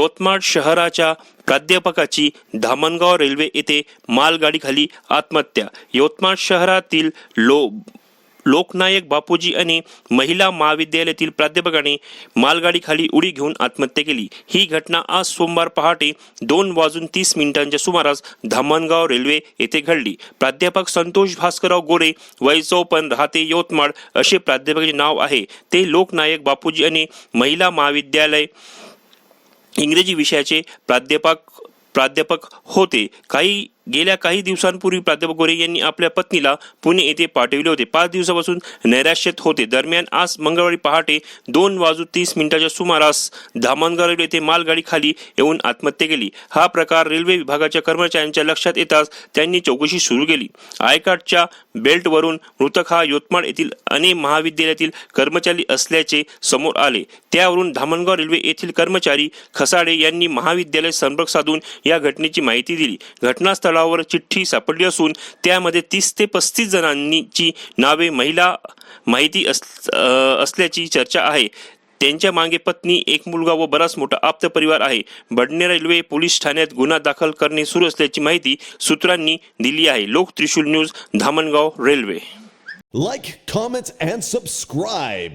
यवतमाळ शहराच्या प्राध्यापकाची धामणगाव रेल्वे येथे मालगाडीखाली आत्महत्या. यवतमाळ शहरातील लो लोकनायक बापूजी आणि महिला महाविद्यालयातील प्राध्यापकाने मालगाडीखाली उडी घेऊन आत्महत्या केली. ही घटना आज सोमवार पहाटे दोन वाजून तीस मिनिटांच्या सुमारास धामणगाव रेल्वे येथे घडली. प्राध्यापक संतोष भास्करराव गोरे वय चौपन्न राहते यवतमाळ असे प्राध्यापकाचे नाव आहे. ते लोकनायक बापूजी आणि महिला महाविद्यालय इंग्रजी विषयाचे प्राध्यापक प्राध्यापक होते. काही गेल्या काही दिवसांपूर्वी प्राध्यापक गोरे यांनी आपल्या पत्नीला पुणे येथे पाठविले होते. पाच दिवसापासून नैराश्यत होते. दरम्यान आज मंगळवारी पहाटे दोन वाजून तीस मिनिटाच्या सुमारास धामणगाव रेल्वे येथे मालगाडी खाली येऊन आत्महत्या केली. हा प्रकार रेल्वे विभागाच्या कर्मचाऱ्यांच्या लक्षात येताच त्यांनी चौकशी सुरू केली. आयकाटच्या बेल्टवरून मृतक हा यवतमाळ येथील अनेक महाविद्यालयातील कर्मचारी असल्याचे समोर आले. त्यावरून धामणगाव रेल्वे येथील कर्मचारी खसाडे यांनी महाविद्यालय संपर्क साधून या घटनेची माहिती दिली. घटनास्थळावर चिठ्ठी सापडली असून त्यामध्ये तीस ते पस्तीस जणांची नावे महिला माहिती अस असल्याची चर्चा आहे. त्यांच्या मागे पत्नी एक मुलगा व बराच मोठा आप्त परिवार आहे. बडणे रेल्वे पोलीस ठाण्यात गुन्हा दाखल करणे सुरू असल्याची माहिती सूत्रांनी दिली आहे. लोक Trishul news Dhamangaon railway. Like comment and subscribe